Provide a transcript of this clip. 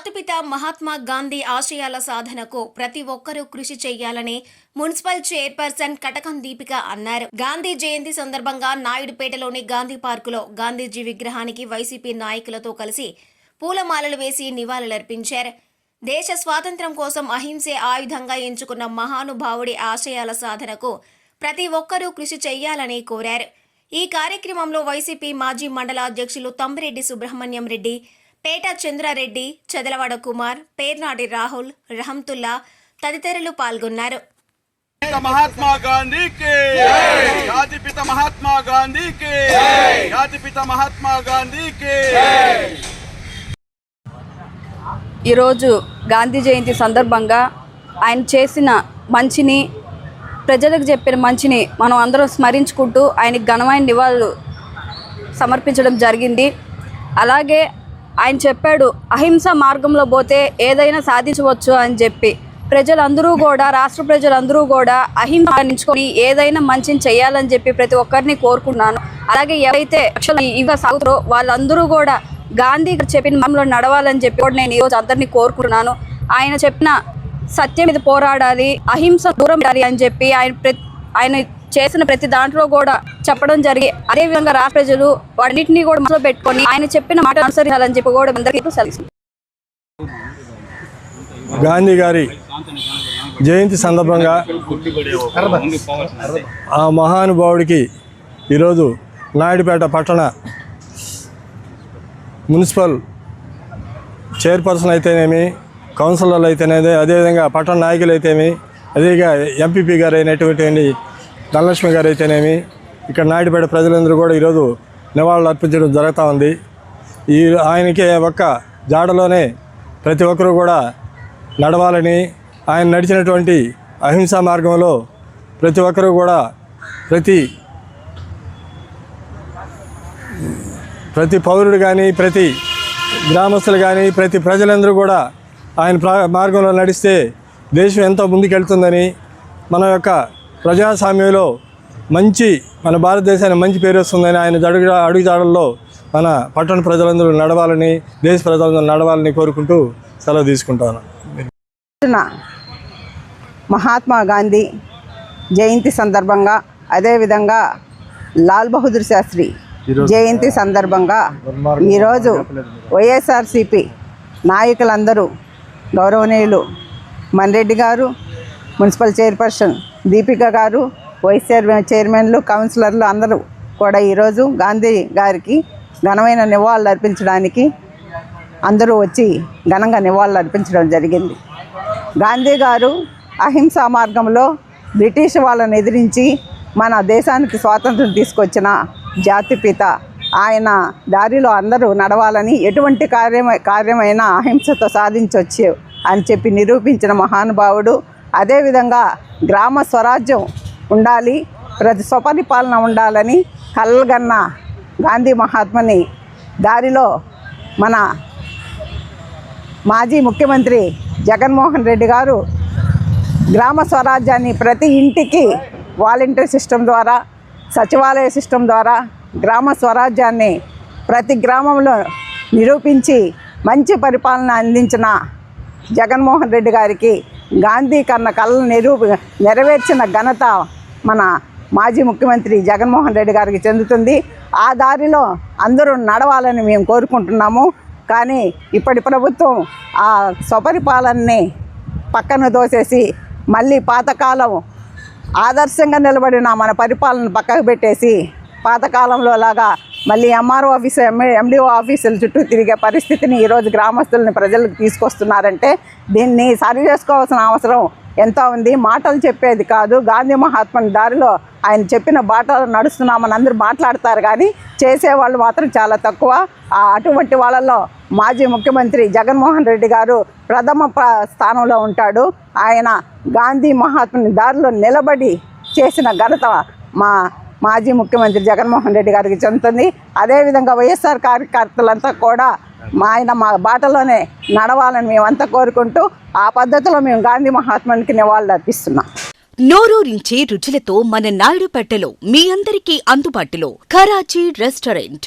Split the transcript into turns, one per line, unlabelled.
జాతిపిత మహాత్మా గాంధీ ఆశయాల సాధనకు ప్రతి ఒక్కరూ కృషి చేయాలని మున్సిపల్ చైర్పర్సన్ కటకం దీపిక అన్నారు. గాంధీ జయంతి సందర్భంగా నాయుడుపేటలోని గాంధీ పార్కులో గాంధీజీ విగ్రహానికి వైసీపీ నాయకులతో కలిసి పూలమాలలు వేసి నివాళులర్పించారు. దేశ స్వాతంత్ర్యం కోసం అహింసే ఆయుధంగా ఎంచుకున్న మహానుభావుడి ఆశయాల సాధనకు ప్రతి ఒక్కరూ కృషి చేయాలని కోరారు. ఈ కార్యక్రమంలో వైసీపీ మాజీ మండల అధ్యక్షులు తమ్మిరెడ్డి సుబ్రహ్మణ్యం రెడ్డి పేట చంద్రారెడ్డి చదలవాడ కుమార్ పేర్నాటి రాహుల్ రహంతుల్లా తదితరులు పాల్గొన్నారు.
మహాత్మా గాంధీకి జాతిపిత మహాత్మా గాంధీకి జాతిపిత మహాత్మా గాంధీకి
ఈరోజు గాంధీ జయంతి సందర్భంగా ఆయన చేసిన మంచిని ప్రజలకు చెప్పిన మంచిని మనం అందరం స్మరించుకుంటూ ఆయనకి ఘనమైన నివాళులు సమర్పించడం జరిగింది. అలాగే ఆయన చెప్పాడు అహింస మార్గంలో పోతే ఏదైనా సాధించవచ్చు అని చెప్పి. ప్రజలందరూ కూడా రాష్ట్ర ప్రజలందరూ కూడా అహింస పాటించుకొని ఏదైనా మంచిని చేయాలని చెప్పి ప్రతి ఒక్కరిని కోరుకున్నాను అలాగే ఎవరైతే అక్షరాలు ఇవ్వ సాగుతారో వాళ్ళందరూ కూడా గాంధీ గారు చెప్పిన మనలో నడవాలని చెప్పి కూడా నేను ఈరోజు అందరినీ కోరుకున్నాను ఆయన చెప్పిన సత్యం మీద పోరాడాలి అహింస దూరం అని చెప్పి ఆయన ప్రతి ఆయన చేసిన ప్రతి దాంట్లో కూడా చెప్పడం జరిగి అదే విధంగా రాష్ట్ర ప్రజలు వాటిని కూడా మనసులో పెట్టుకొని ఆయన చెప్పిన మాట అనుసరించాలని చెప్పి కూడా అందరికీ సెలవు.
గాంధీ గారి జయంతి సందర్భంగా ఆ మహానుభావుడికి ఈరోజు నాయుడుపేట పట్టణ మున్సిపల్ చైర్పర్సన్ అయితేనేమి కౌన్సిలర్లు అయితేనేది అదేవిధంగా పట్టణ నాయకులు అయితేమి అదేగా ఎంపీపీ గారు అయినటువంటి ధనలక్ష్మి గారు అయితేనేమి ఇక్కడ నాయుడుపేట ప్రజలందరూ కూడా ఈరోజు నివాళులు అర్పించడం జరుగుతూ ఉంది. ఈ ఆయనకి ఒక్క జాడలోనే ప్రతి ఒక్కరూ కూడా నడవాలని ఆయన నడిచినటువంటి అహింసా మార్గంలో ప్రతి ఒక్కరూ కూడా ప్రతి ప్రతి పౌరుడు కానీ ప్రతి గ్రామస్తులు కానీ ప్రతి ప్రజలందరూ కూడా ఆయన ప్రా- మార్గంలో నడిస్తే దేశం ఎంతో ముందుకెళ్తుందని మన యొక్క ప్రజాస్వామ్యంలో మంచి మన భారతదేశానికి మంచి పేరు వస్తుందని ఆయన అడుగు అడుగుజాడల్లో మన పట్టణ ప్రజలందరూ నడవాలని దేశ ప్రజలందరూ నడవాలని కోరుకుంటూ సెలవు తీసుకుంటాను.
రోజున మహాత్మా గాంధీ జయంతి సందర్భంగా అదేవిధంగా లాల్ బహదూర్ శాస్త్రి జయంతి సందర్భంగా ఈరోజు వైఎస్ఆర్సిపి నాయకులందరూ గౌరవనీయులు మన్రెడ్డి గారు మున్సిపల్ చైర్పర్సన్ దీపిక గారు వైస్ చైర్మన్ చైర్మన్లు కౌన్సిలర్లు అందరూ కూడా ఈరోజు గాంధీ గారికి ఘనమైన నివాళులు అర్పించడానికి అందరూ వచ్చి ఘనంగా నివాళులు అర్పించడం జరిగింది. గాంధీ గారు అహింసా మార్గంలో బ్రిటిష్ వాళ్ళని ఎదిరించి మన దేశానికి స్వాతంత్రం తీసుకొచ్చిన జాతిపిత ఆయన దారిలో అందరూ నడవాలని ఎటువంటి కార్యమ కార్యమైనా అహింసతో సాధించవచ్చు అని చెప్పి నిరూపించిన మహానుభావుడు అదేవిధంగా గ్రామ స్వరాజ్యం ఉండాలి ప్రతి స్వపరిపాలన ఉండాలని కల్గన్న గాంధీ మహాత్మని దారిలో మన మాజీ ముఖ్యమంత్రి జగన్మోహన్ రెడ్డి గారు గ్రామ స్వరాజ్యాన్ని ప్రతి ఇంటికి వాలంటీర్ సిస్టమ్ ద్వారా సచివాలయ సిస్టమ్ ద్వారా గ్రామ స్వరాజ్యాన్ని ప్రతి గ్రామంలో నిరూపించి మంచి పరిపాలన అందించిన జగన్మోహన్ రెడ్డి గారికి గాంధీ కన్న కళను నిరూప నెరవేర్చిన ఘనత మన మాజీ ముఖ్యమంత్రి జగన్మోహన్ రెడ్డి గారికి చెందుతుంది. ఆ దారిలో అందరూ నడవాలని మేము కోరుకుంటున్నాము. కానీ ఇప్పటి ప్రభుత్వం ఆ స్వపరిపాలనని పక్కన దోసేసి మళ్ళీ పాతకాలం ఆదర్శంగా నిలబడిన మన పరిపాలన పక్కకు పెట్టేసి పాతకాలంలో లాగా మళ్ళీ ఎంఆర్ఓ ఆఫీస్ ఎండిఓ ఆఫీసుల చుట్టూ తిరిగే పరిస్థితిని ఈరోజు గ్రామస్తులని ప్రజలకు తీసుకొస్తున్నారంటే దీన్ని సరి చేసుకోవాల్సిన అవసరం ఎంతో ఉంది. మాటలు చెప్పేది కాదు. గాంధీ మహాత్ముని దారిలో ఆయన చెప్పిన బాటలు నడుస్తున్నామని అందరూ మాట్లాడతారు కానీ చేసేవాళ్ళు మాత్రం చాలా తక్కువ. ఆ అటువంటి వాళ్ళలో మాజీ ముఖ్యమంత్రి జగన్మోహన్ రెడ్డి గారు ప్రథమ స్థానంలో ఉంటాడు. ఆయన గాంధీ మహాత్ముని దారిలో నిలబడి చేసిన ఘనత మా మాజీ ముఖ్యమంత్రి జగన్మోహన్ రెడ్డి గారికి చెందుతుంది. అదేవిధంగా వైఎస్ఆర్ కార్యకర్తలంతా కూడా మా ఆయన మా బాటలోనే నడవాలని మేమంతా కోరుకుంటూ ఆ పద్ధతిలో మేము గాంధీ మహాత్మునికి నివాళులు అర్పిస్తున్నాం.
నోరూరించే రుచులతో మన నాయుడుపేటలో మీ అందరికీ అందుబాటులో Karachi restaurant.